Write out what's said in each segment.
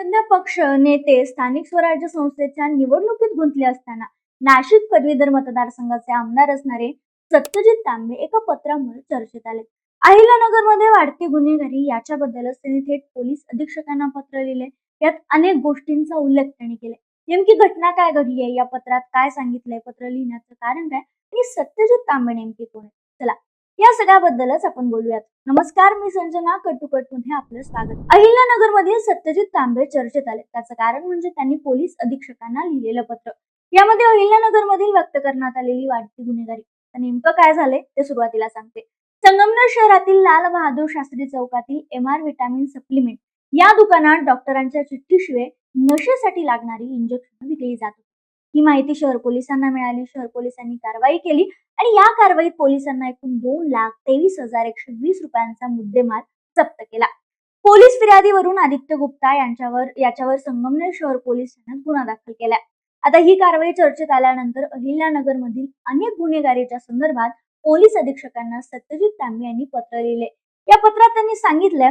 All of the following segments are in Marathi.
सध्या पक्ष नेते स्थानिक स्वराज्य संस्थेच्या निवडणुकीत गुंतले असताना नाशिक पदवीधर मतदारसंघाचे आमदार असणारे सत्यजित तांबे एका पत्रामुळे चर्चेत आले. अहिल्यानगरमध्ये वाढती गुन्हेगारी याच्याबद्दलच त्यांनी थेट पोलीस अधीक्षकांना पत्र लिहिले. यात अनेक गोष्टींचा उल्लेख त्यांनी केला. नेमकी घटना काय घडली आहे या पत्रात काय सांगितलंय? पत्र लिहिण्याचं कारण काय? आणि सत्यजित तांबे नेमके कोण आहे चला या सगळ्याबद्दलच आपण बोलूयात. नमस्कार मी संजना कटुकटमध्ये आपलं स्वागत. अहिल्यानगर मधील सत्यजित तांबे चर्चेत आले. त्याचं कारण म्हणजे त्यांनी पोलीस अधीक्षकांना लिहिलेलं पत्र. यामध्ये अहिल्यानगर मधील व्यक्त करण्यात आलेली वाढती गुन्हेगारी. नेमकं काय झाले ते सुरुवातीला सांगते. संगमनेर शहरातील लाल बहादूर शास्त्री चौकातील एम आर व्हिटॅमिन सप्लिमेंट या दुकानात डॉक्टरांच्या चिठ्ठीशिवाय नशेसाठी लागणारी इंजेक्शन विकली जात होती. ही माहिती शहर पोलिसांना मिळाली. शहर पोलिसांनी कारवाई केली आणि या कारवाईत पोलिसांना एकूण दोन लाख तेवीस हजार एकशे वीस रुपयांचा मुद्देमाल जप्त केला. पोलीस फिर्यादीवरून आदित्य गुप्ता यांच्यावर याच्यावर संगमनेर शहर पोलीस ठाण्यात गुन्हा दाखल केला. आता ही कारवाई चर्चेत आल्यानंतर अहिल्यानगर मधील अनेक गुन्हेगारीच्या संदर्भात पोलीस अधीक्षकांना सत्यजित तांबे यांनी पत्र लिहिले. या पत्रात त्यांनी सांगितलं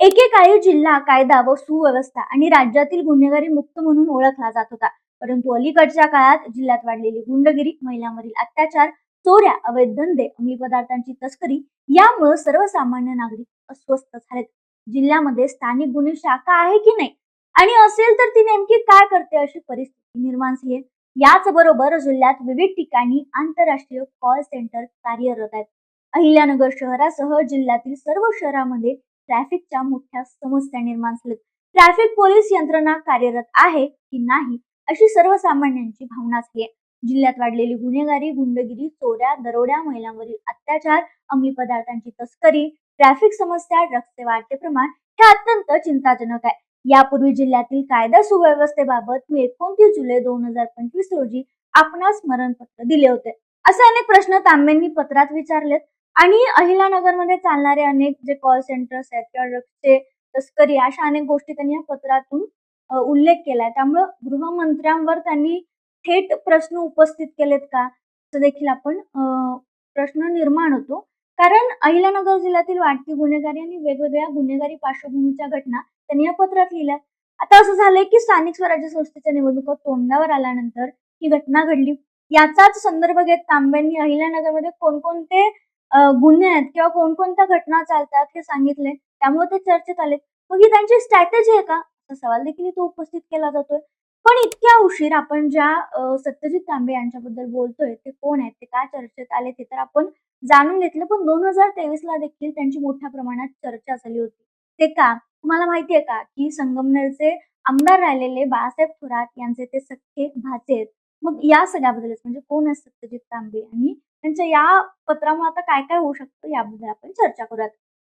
एकेकाळी जिल्हा कायदा व सुव्यवस्था आणि राज्यातील गुन्हेगारी मुक्त म्हणून ओळखला जात होता. परंतु अलीकडच्या काळात जिल्ह्यात वाढलेली गुंडगिरी महिलांवरील अत्याचार चोऱ्या अवैध धंदे अंमली पदार्थांची तस्करी यामुळे सर्वसामान्य नागरिक अस्वस्थ झालेत. जिल्ह्यामध्ये स्थानिक गुन्हे शाखा आहे की नाही? आणि असेल तर ती नेमकी काय करते अशी परिस्थिती निर्माण झाली आहे याच बरोबर जिल्ह्यात विविध ठिकाणी आंतरराष्ट्रीय कॉल सेंटर कार्यरत आहेत. अहिल्यानगर शहरासह जिल्ह्यातील सर्व शहरामध्ये ट्रॅफिकच्या मोठ्या समस्या निर्माण झाल्यात. ट्रॅफिक पोलीस यंत्रणा कार्यरत आहे की नाही? अशी सर्वसामान्यांची भावना झाली आहे. जिल्ह्यात वाढलेली गुन्हेगारी गुंडगिरी चोऱ्या दरोड्या महिलांवरील अत्याचार अंमली पदार्थांची तस्करी ट्रॅफिक समस्या ड्रग्सचे वाढते प्रमाण हे अत्यंत चिंताजनक आहे. यापूर्वी जिल्ह्यातील कायदा सुव्यवस्थेबाबत मी एकोणतीस जुलै दोन हजार पंचवीस रोजी आपणास स्मरणपत्र दिले होते. असे अनेक प्रश्न तांबेंनी पत्रात विचारलेत आणि अहिलानगरमध्ये चालणारे अनेक जे कॉल सेंटर्स आहेत किंवा ड्रग्सचे तस्करी अशा अनेक गोष्टी त्यांनी या पत्रातून उल्लेख केलाय. त्यामुळं गृहमंत्र्यांवर त्यांनी थेट प्रश्न उपस्थित केलेत का? असं देखील आपण प्रश्न निर्माण होतो. कारण अहिल्यानगर जिल्ह्यातील वाढती गुन्हेगारी आणि वेगवेगळ्या गुन्हेगारी पार्श्वभूमीच्या घटना त्यांनी या पत्रात लिहिल्या. आता असं झालंय की स्थानिक स्वराज्य संस्थेच्या निवडणुका तोंडावर आल्यानंतर ही घटना घडली. याचाच संदर्भ घेत तांब्यांनी अहिल्यानगरमध्ये कोणकोणते गुन्हे आहेत किंवा कोणकोणत्या घटना चालतात हे सांगितले त्यामुळे ते चर्चेत आले मग ही त्यांची स्ट्रॅटेजी आहे का? असा सवाल देखील इथे उपस्थित केला जातोय. पण इतक्या उशीर आपण ज्या सत्यजित तांबे यांच्याबद्दल बोलतोय ते कोण आहेत ते काय चर्चेत आले ते तर आपण जाणून घेतलं. पण दोन हजार तेवीस ला देखील त्यांची मोठ्या प्रमाणात चर्चा झाली होती. ते का? तुम्हाला माहितीये का? की संगमनेरचे आमदार राहिलेले बाळासाहेब थोरात यांचे ते सख्खे भाचे आहेत. मग या सगळ्याबद्दलच म्हणजे कोण आहेत सत्यजित तांबे आणि त्यांच्या या पत्रामुळे आता काय काय होऊ शकतं याबद्दल आपण चर्चा करूयात.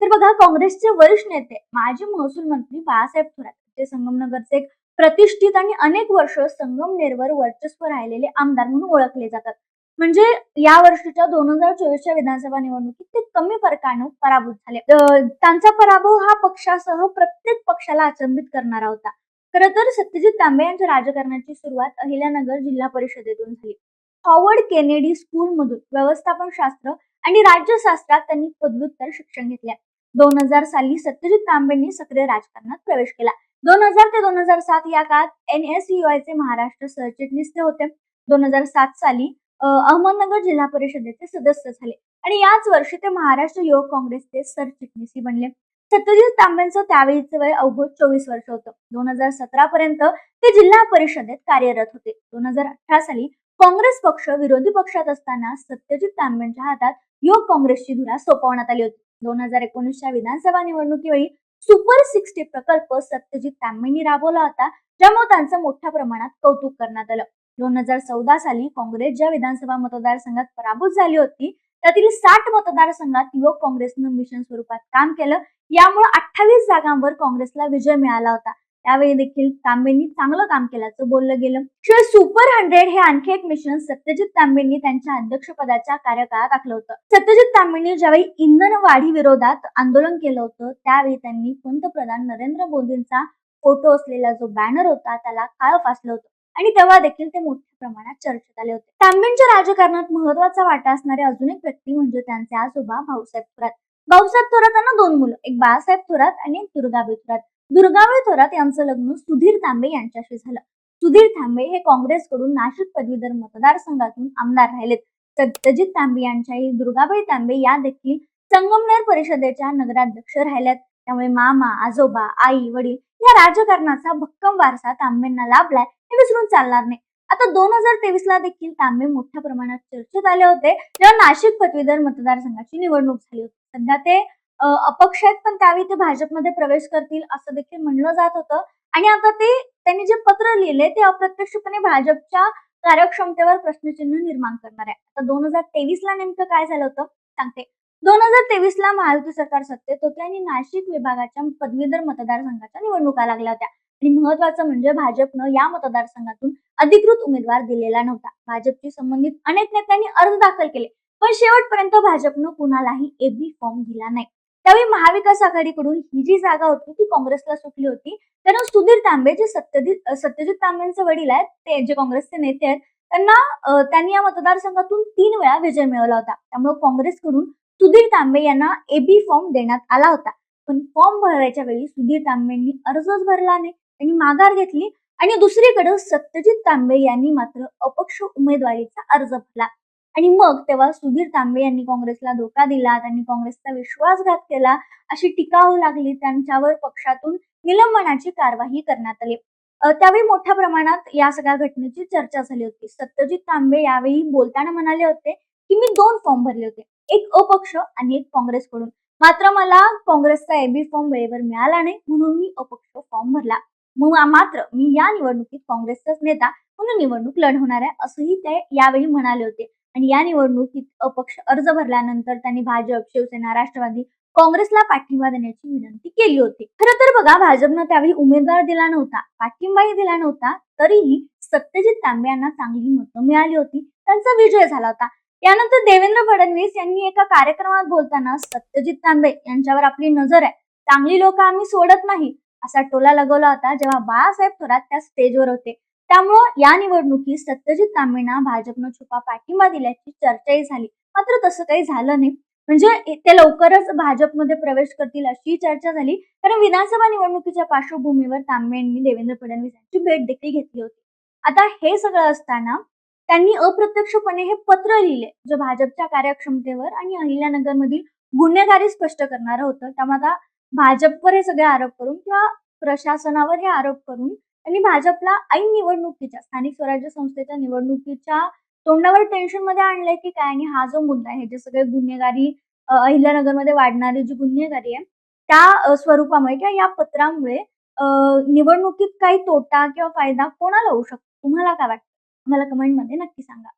तर बघा काँग्रेसचे वरिष्ठ नेते माजी महसूल मंत्री बाळासाहेब थोरात ते संगमनगरचे एक प्रतिष्ठित आणि अनेक वर्ष संगमनेरवर वर्चस्व राहिलेले आमदार म्हणून ओळखले जातात. म्हणजे या वर्षीच्या दोन हजार चोवीसच्या विधानसभा निवडणुकीत ते कमी फरकानं पराभूत झाले. त्यांचा पराभव हा पक्षासह प्रत्येक पक्षाला अचंबित करणारा होता. खरं तर सत्यजित तांबे यांच्या राजकारणाची सुरुवात अहिल्यानगर जिल्हा परिषदेतून झाली. हॉवर्ड केनेडी स्कूल मधून व्यवस्थापन शास्त्र आणि राज्यशास्त्रात त्यांनी पदव्युत्तर शिक्षण घेतले. दोन हजार साली सत्यजित तांबेंनी सक्रिय राजकारणात प्रवेश केला. दोन हजार ते दोन हजार सात या काळात एन एस चे महाराष्ट्र सरचिटणीस ते होते. दोन हजार सात साली अहमदनगर जिल्हा परिषदेचे सदस्य झाले. आणि याच वर्षी ते महाराष्ट्र युवक काँग्रेसचे सरचिटणीसही बनले. सत्यजित तांबेंचं त्यावेळीचं वय अवघड चोवीस वर्ष होतं. दोन हजार सतरा पर्यंत ते जिल्हा परिषदेत कार्यरत होते. दोन हजार अठरा साली काँग्रेस पक्ष विरोधी पक्षात असताना सत्यजित तांबेंच्या हातात युवक काँग्रेसची धुरा सोपवण्यात आली होती. दोन हजार एकोणीसच्या विधानसभा निवडणुकीवेळी सुपर सिक्स्टी प्रकल्प सत्यजित तांबेंनी राबवला होता ज्यामुळे त्यांचं मोठ्या प्रमाणात कौतुक करण्यात आलं. दोन हजार चौदा साली काँग्रेस ज्या विधानसभा मतदारसंघात पराभूत झाली होती त्यातील साठ मतदारसंघात युवक काँग्रेसनं मिशन स्वरूपात काम केलं. यामुळे अठ्ठावीस जागांवर काँग्रेसला विजय मिळाला होता. त्यावेळी देखील तांबेंनी चांगलं काम केल्याचं बोललं गेलं. शिवाय सुपर हंड्रेड हे आणखी एक मिशन सत्यजित तांबेंनी त्यांच्या अध्यक्षपदाच्या कार्यकाळात आखलं होतं. सत्यजित तांबेंनी ज्यावेळी इंधन वाढी विरोधात आंदोलन केलं होतं त्यावेळी त्यांनी पंतप्रधान नरेंद्र मोदींचा फोटो असलेला जो बॅनर होता त्याला काळ फासलं होतं. आणि तेव्हा देखील ते मोठ्या प्रमाणात चर्चेत आले होते. तांबेंच्या राजकारणात महत्त्वाचा वाटा असणारे अजून एक व्यक्ती म्हणजे त्यांचे आजोबा भाऊसाहेब थोरात. भाऊसाहेब थोरात यांना दोन मुलं एक बाळासाहेब थोरात आणि एक दुर्गाबाई थोरात. दुर्गावळ थोरात यांचं लग्न सुधीर तांबे यांच्याशी झालं. सुधीर तांबे हे काँग्रेसकडून नाशिक पदवीधर मतदारसंघातून आमदार राहिलेत. सत्यजित तांबे यांच्या आई दुर्गाबाई तांबे या देखील संगमनेर परिषदेच्या नगराध्यक्ष राहिल्यात. त्यामुळे मामा आजोबा आई वडील या राजकारणाचा भक्कम वारसा तांबेंना लाभलाय हे विसरून चालणार नाही. आता दोन हजार तेवीस ला देखील तांबे मोठ्या प्रमाणात चर्चेत आले होते. जेव्हा नाशिक पदवीधर मतदारसंघाची निवडणूक झाली होती. सध्या ते अपक्ष आहेत पण त्यावेळी ते भाजपमध्ये प्रवेश करतील असं देखील म्हणलं जात होतं. आणि आता ते त्यांनी जे पत्र लिहिले ते अप्रत्यक्षपणे भाजपच्या कार्यक्षमतेवर प्रश्नचिन्ह निर्माण करणार आहे. आता दोन हजार तेवीस ला नेमकं काय झालं होतं? सांगते. दोन हजार तेवीस ला महायुती सरकार सत्तेत होते आणि नाशिक विभागाच्या पदवीधर मतदारसंघाच्या निवडणुका लागल्या होत्या. आणि महत्वाचं म्हणजे भाजपनं या मतदारसंघातून अधिकृत उमेदवार दिलेला नव्हता. भाजपशी संबंधित अनेक नेत्यांनी अर्ज दाखल केले पण शेवटपर्यंत भाजपनं कुणालाही एबी फॉर्म दिला नाही. त्यावेळी महाविकास आघाडीकडून ही जी जागा होती ती काँग्रेसला सुटली होती. कारण सुधीर तांबे जे सत्यजित सत्यजित तांबेंचे वडील आहेत ते जे काँग्रेसचे नेते आहेत त्यांना त्यांनी या मतदारसंघातून तीन वेळा विजय मिळवला होता. त्यामुळे काँग्रेसकडून सुधीर तांबे यांना एबी फॉर्म देण्यात आला होता. पण फॉर्म भरायच्या वेळी सुधीर तांबेंनी अर्जच भरला नाही. त्यांनी माघार घेतली आणि दुसरीकडे सत्यजित तांबे यांनी मात्र अपक्ष उमेदवारीचा अर्ज भरला. आणि मग तेव्हा सुधीर तांबे यांनी काँग्रेसला धोका दिला त्यांनी काँग्रेसचा विश्वासघात केला अशी टीका होऊ लागली त्यांच्यावर पक्षातून निलंबनाची कारवाई करण्यात आली. त्यावेळी मोठ्या प्रमाणात या सगळ्या घटनेची चर्चा झाली होती. सत्यजित तांबे यावेळी बोलताना म्हणाले होते की मी दोन फॉर्म भरले होते एक अपक्ष आणि एक काँग्रेसकडून. मात्र मला काँग्रेसचा एबी फॉर्म वेळेवर मिळाला नाही म्हणून मी अपक्ष फॉर्म भरला. मग मात्र मी या निवडणुकीत काँग्रेसचाच नेता म्हणून निवडणूक लढवणार आहे असंही ते यावेळी म्हणाले होते. आणि या निवडणुकीत अपक्ष अर्ज भरल्यानंतर त्यांनी भाजप शिवसेना राष्ट्रवादी काँग्रेसला पाठिंबा देण्याची विनंती केली होती. खरं तर बघा भाजपनं त्यावेळी उमेदवार दिला नव्हता पाठिंबाही दिला नव्हता तरीही सत्यजित तांबे यांना चांगली मतं मिळाली होती. त्यांचा विजय झाला होता. यानंतर देवेंद्र फडणवीस यांनी एका कार्यक्रमात बोलताना सत्यजित तांबे यांच्यावर आपली नजर आहे. चांगली लोक आम्ही सोडत नाही असा टोला लगवला होता जेव्हा बाळासाहेब थोरात त्या स्टेजवर होते. त्यामुळं या निवडणुकीत सत्यजित तांबेंना भाजपनं छुपा पाठिंबा दिल्याची चर्चाही झाली. मात्र तसं काही झालं नाही. म्हणजे ते लवकरच भाजपमध्ये प्रवेश करतील अशी चर्चा झाली. कारण विधानसभा निवडणुकीच्या पार्श्वभूमीवर तांबे यांनी देवेंद्र फडणवीस यांची भेट देखील घेतली होती. आता हे सगळं असताना त्यांनी अप्रत्यक्षपणे हे पत्र लिहिले जे भाजपच्या कार्यक्षमतेवर आणि अहिल्यानगरमधील गुन्हेगारी स्पष्ट करणारं होतं. त्यामुळे आता भाजपवर हे सगळे आरोप करून किंवा प्रशासनावर हे आरोप करून त्यांनी भाजपला ऐन निवडणुकीच्या स्थानिक स्वराज्य संस्थेच्या निवडणुकीच्या तोंडावर टेन्शनमध्ये आणलंय की काय? आणि हा जो मुद्दा आहे जे सगळे गुन्हेगारी अहिल्यानगरमध्ये वाढणारी जी गुन्हेगारी आहे त्या स्वरूपामुळे किंवा या पत्रामुळे निवडणुकीत काही तोटा किंवा फायदा कोणाला होऊ शकतो? तुम्हाला काय वाटतं? मला कमेंटमध्ये नक्की सांगा.